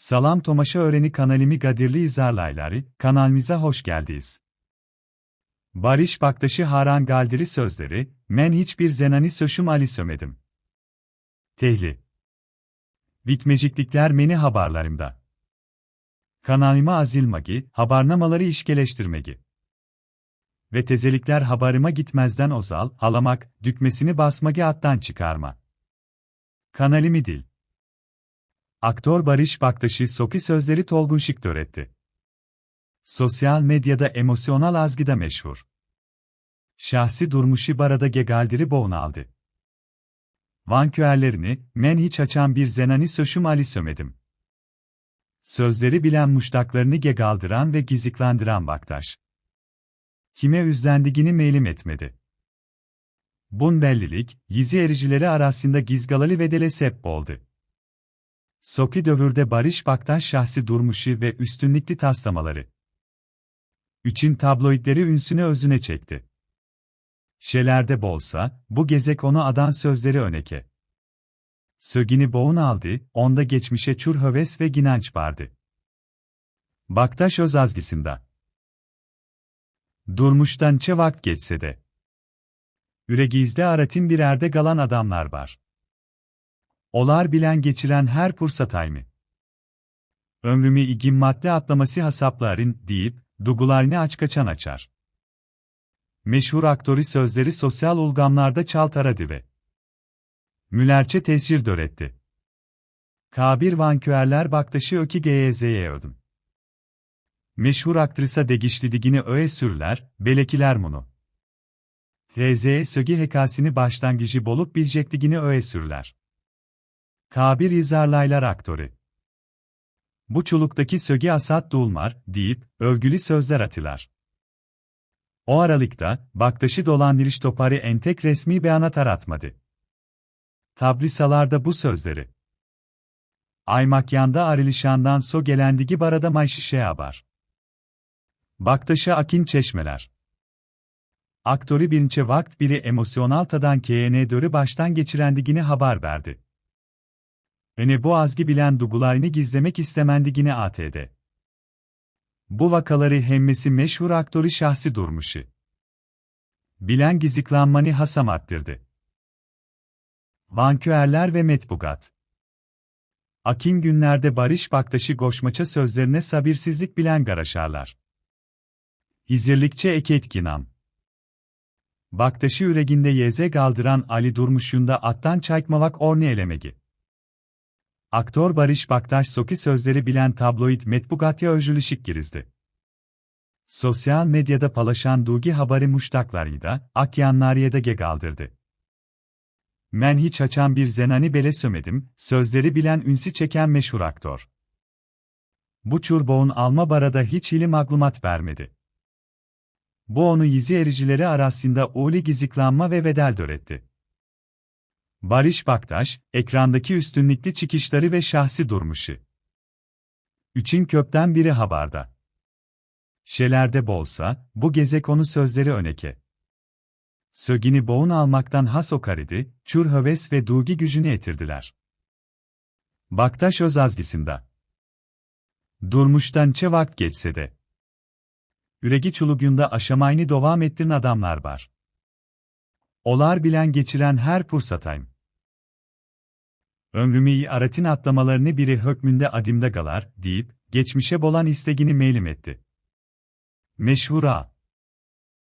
Salam Tomaşa öğreni kanalimi Gadirli izarlayları, kanalimize hoş geldiniz. Barış Baktaşı Haran Galdiri sözleri, men hiçbir zenani söşüm ali sömedim. Tehli. Vikmeciklikler meni haberlerimde. Kanalıma azilmagi, habarnamaları işkeleştirmegi. Ve tezelikler habarıma gitmezden ozal, halamak, dükmesini basmagi attan çıkarma. Kanalimi dil. Aktör Barış Baktaş'ı Soki sözleri Tolgun Şık öğretti. Sosyal medyada emosyonal azgıda meşhur. Şahsi durmuşu barada gegaldiri boğun aldı. Vanküerlerini, men hiç açan bir zenani söşüm ali sömedim. Sözleri bilen muştaklarını gegaldıran ve giziklandıran Baktaş. Kime üzlendigini meylim etmedi. Bun bellilik, yizi ericileri arasında gizgalali ve dele sep oldu. Soki dövürde Barış Baktaş şahsi durmuşu ve üstünlükli taslamaları. Üçün tabloidleri ünsüne özüne çekti. Şelerde bolsa, bu gezek onu adan sözleri öneke. Sögini boğun aldı, onda geçmişe çur höves ve ginanç vardı. Baktaş öz azgisinde. Durmuştan çe vakt geçse de. Üregizde aratin bir erde galan adamlar var. Olar bilen geçiren her pursatay mı? Ömrümü igim madde atlaması hasapların, deyip, dugularını aç kaçan açar. Meşhur aktörü sözleri sosyal ulgamlarda çaltara ve Mülerçe tescir döretti. Kabir vanküerler baktaşı öki GYZ'ye ödüm. Meşhur aktrisa degişli digini öğe sürler, belekiler bunu. TZ'ye sögi hekasini başlangıcı bolup bilecek digini öğe sürler. Kabir izarlaylar aktörü. Bu çuluktaki sögi asat dulmar, deyip, övgülü sözler atılar. O aralıkta, Baktaşı dolandırış topari entek resmi beyanat aratmadı. Tablisalarda bu sözleri. Aymakyanda arilişandan so gelendigi barada mayşişe haber. Baktaşı akin çeşmeler. Aktörü birince vakt biri emosyonal tadan KN dörü baştan geçirendigini haber verdi. Öne bu azgi bilen dugularını gizlemek istemendigini ATD. Bu vakaları hemmesi meşhur aktörü şahsi durmuşu. Bilen giziklanmanı hasam attırdı. Vanküerler ve Metbugat Akin günlerde Barış Baktaşı Goşmaça sözlerine sabirsizlik bilen garaşarlar. İzirlikçe Eketkinam Baktaşı üreginde yeze galdıran Ali Durmuş'unda attan çaykmavak orni elemegi. Aktör Barış Baktaş Soki sözleri bilen tabloid Metbugatya özülüşik girizdi. Sosyal medyada palaşan Dugi habari muştaklarıydı, Akyanlariyede gegaldırdı. Men hiç açan bir zenani bele sömedim, sözleri bilen ünsi çeken meşhur aktör. Bu çurboğun alma barada hiç ilim maglumat vermedi. Bu onu yizi ericileri arasında uli giziklanma ve vedel döretti. Barış Baktaş, ekrandaki üstünlükli çıkışları ve şahsi durmuşu. Üçün köpten biri habarda. Şelerde bolsa, bu gezek onu sözleri öneke. Sögini boğun almaktan has okaridi, çur höves ve dugi gücünü etirdiler. Baktaş öz azgisinde. Durmuştan çe geçse de. Üregi çulugunda aşamayını devam ettirin adamlar var. Olar bilen geçiren her pursatayım. Ömrümü aratin atlamalarını biri hökmünde adimde galar, deyip, geçmişe bolan istegini meylim etti. Meşhura